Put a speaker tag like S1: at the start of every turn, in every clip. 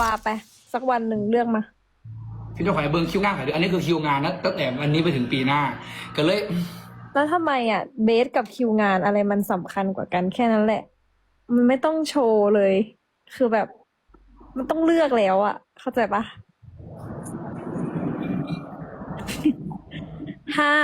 S1: ว่าไป สักวันหนึ่งเรื่องมา
S2: พี่เจ้าขอยเบิ้งคิวงานขอยเดือนอันนี้คือคิวงานนะตั้งแต่วันนี้ไปถึงปีหน้า ก็เลย
S1: แล้วทำไมอะเบสกับคิวงานอะไรมันสำคัญกว่ากันแค่นั้นแหละ มันไม่ต้องโชว์เลย คือแบบ มันต้องเลือกแล้วอะ เข้าใจปะ ห้า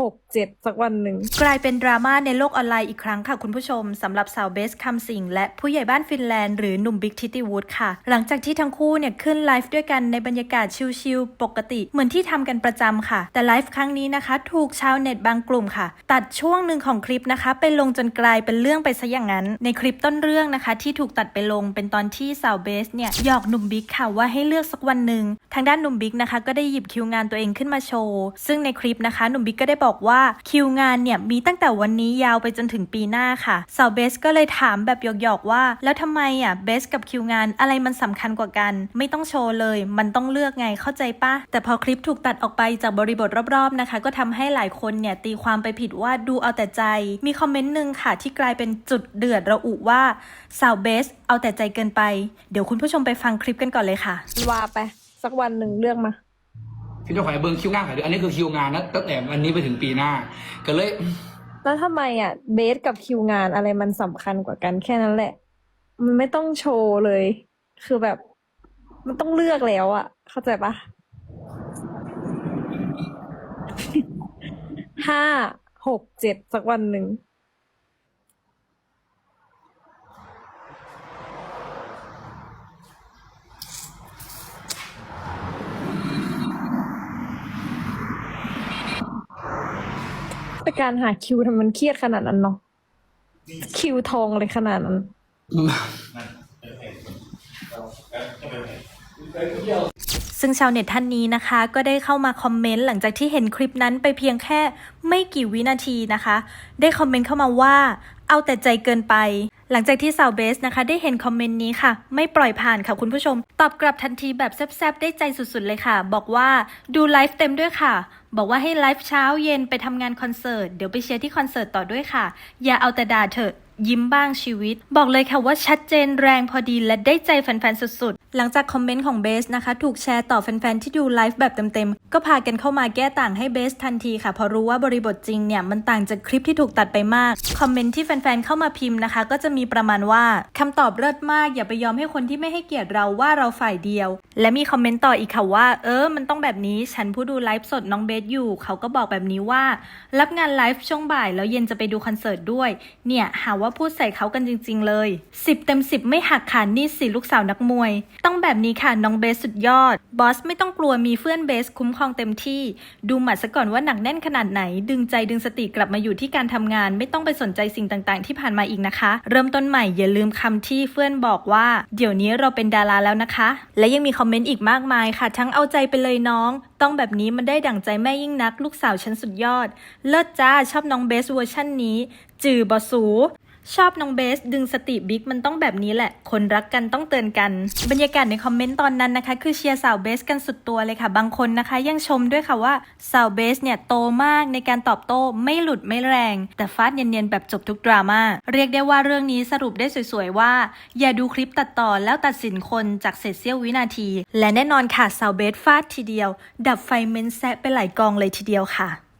S1: หกเจ็ดสักวันหนึ่ง
S3: กลายเป็นดราม่าในโลกออนไลน์อีกครั้งค่ะคุณผู้ชมสำหรับสาวเบสคำสิงและผู้ใหญ่บ้านฟินแลนด์หรือหนุ่มบิ๊กทิติวูดค่ะ หลังจากที่ทั้งคู่เนี่ยขึ้นไลฟ์ด้วยกันในบรรยากาศชิลๆปกติ เหมือนที่ทำกันประจำค่ะ แต่ไลฟ์ครั้งนี้นะคะ ถูกชาวเน็ตบางกลุ่มค่ะ ตัดช่วงหนึ่งของคลิปนะคะ ไปลงจนกลายเป็นเรื่องไปซะอย่างนั้น ในคลิปต้นเรื่องนะคะ ที่ถูกตัดไปลงเป็นตอนที่สาวเบสเนี่ยหยอกหนุ่มบิ๊กค่ะว่าให้เลือกสักวันหนึ่งทางด้านหนุ่มบิ๊กนะคะก็ได้หยิบคิวงานตัวเองขึ้นมาโชว์ซึ่งในคลิปนะคะหนุ่มบิ๊กก็ได้บอกอกว่าคิวงานเนี่ยมีตั้งแต่วันนี้ยาวไปจนถึงปีหน้าค่ะสาวเบสก็เลยถามแบบหยอกๆว่า แล้วทำไมอะเบสกับคิวงานอะไรมันสำคัญกว่ากัน ไม่ต้องโชว์เลย มันต้องเลือกไงเข้าใจปะแต่พอคลิปถูกตัดออกไปจากบริบทรอบๆนะคะ ก็ทำให้หลายคนเนี่ยตีความไปผิดว่าดูเอาแต่ใจ มีคอมเมนต์หนึ่งค่ะ ที่กลายเป็นจุดเดือดระอุว่าสาวเบสเอาแต่ใจเกินไป เดี๋ยวคุณผู้ชมไปฟังคลิปกันก่อนเลยค่ะ
S1: ว่าไปสักวันหนึ่งเรื่องมา
S2: พี่เจ้าขอยเบิ้งคิวงานขอยดือนอันนี้คือคิวงานนะตั้งแต่วันนี้ไปถึงปีหน้า ก็เลย
S1: แล้วทำไมอะเบสกับคิวงานอะไรมันสำคัญกว่ากันแค่นั้นแหละ มันไม่ต้องโชว์เลย คือแบบ มันต้องเลือกแล้วอะ เข้าใจปะ ห้าหกเจ็ดสักวันหนึ่ง แต่การหาคิวทำมันเครียดขนาดนั้นเนาะคิวทองเลยขนาดนั้น
S3: ซึ่งชาวเน็ตท่านนี้นะคะ ก็ได้เข้ามาคอมเมนต์หลังจากที่เห็นคลิปนั้นไปเพียงแค่ไม่กี่วินาทีนะคะ ได้คอมเมนต์เข้ามาว่าเอาแต่ใจเกินไป หลังจากที่สาวเบสนะคะ ได้เห็นคอมเมนต์นี้ค่ะ ไม่ปล่อยผ่านค่ะคุณผู้ชม ตอบกลับทันทีแบบแซบๆ ได้ใจสุดๆ เลยค่ะ บอกว่าดูไลฟ์เต็มด้วยค่ะ บอกว่าให้ไลฟ์เช้าเย็นไปทำงานคอนเสิร์ต เดี๋ยวไปเชียร์ที่คอนเสิร์ตต่อด้วยค่ะ อย่าเอาแต่ด่าเถอะยิ้มบ้างชีวิต บอกเลยค่ะว่าชัดเจนแรงพอดีและได้ใจแฟนๆ สุดๆ หลังจากคอมเมนต์ของเบสนะคะ ถูกแชร์ต่อแฟนๆ ที่ดูไลฟ์แบบเต็มๆ ก็พากันเข้ามาแก้ต่างให้เบสทันทีค่ะเพราะรู้ว่าบริบทจริงเนี่ย มันต่างจากคลิปที่ถูกตัดไปมาก คอมเมนต์ที่แฟนๆ เข้ามาพิมพ์นะคะ ก็จะมีประมาณว่าคำตอบเลิศมากอย่าไปยอมให้คนที่ไม่ให้เกียรติเราว่าเราฝ่ายเดียว และมีคอมเมนต์ต่ออีกค่ะว่า เออ มันต้องแบบนี้ฉันผู้ดูไลฟ์สดน้องเบสอยู่ เขาก็บอกแบบนี้ว่า รับงานไลฟ์ช่วงบ่ายแล้วเย็นจะไปดูคอนเสิร์ตด้วย เนี่ยหาว่าพูดใส่เขากันจริง ๆ เลย 10 เต็ม 10 ไม่หักขานี่สิลูกสาวนักมวยต้องแบบนี้ค่ะ น้องเบสสุดยอด บอสไม่ต้องกลัวมีเพื่อนเบสคุ้มครองเต็มที่ ดูหมัดซะก่อนว่าหนักแน่นขนาดไหน ดึงใจดึงสติกลับมาอยู่ที่การทำงาน ไม่ต้องไปสนใจสิ่งต่างๆ ที่ผ่านมาอีกนะคะ เริ่มต้นใหม่อย่าลืมคำที่เพื่อนบอกว่า เดี๋ยวนี้เราเป็นดาราแล้วนะคะ และยังมีคอมเมนต์อีกมากมายค่ะ ทั้งเอาใจไปเลยน้อง ต้องแบบนี้มันได้ดั่งใจแม่ยิ่งนัก ลูกสาวฉันสุดยอด เลิศจ้าชอบน้องเบสเวอร์ชั่นนี้จือบอสู ชอบน้องเบส ดึงสติบิ๊กมันต้องแบบนี้แหละ คนรักกันต้องเตือนกัน บรรยากาศในคอมเมนต์ตอนนั้นนะคะ คือเชียร์สาวเบสกันสุดตัวเลยค่ะ บางคนนะคะ ยังชมด้วยค่ะว่าสาวเบสเนี่ยโตมากในการตอบโต้ไม่หลุดไม่แรง แต่ฟาดเนียนๆแบบจบทุกดราม่าเรียกได้ว่าเรื่องนี้สรุปได้สวยๆว่า อย่าดูคลิปตัดต่อแล้วตัดสินคนจากเศษเสี้ยววินาที และแน่นอนค่ะสาวเบสฟาดทีเดียว ดับไฟเมนแซะไปหลายกองเลยทีเดียวค่ะ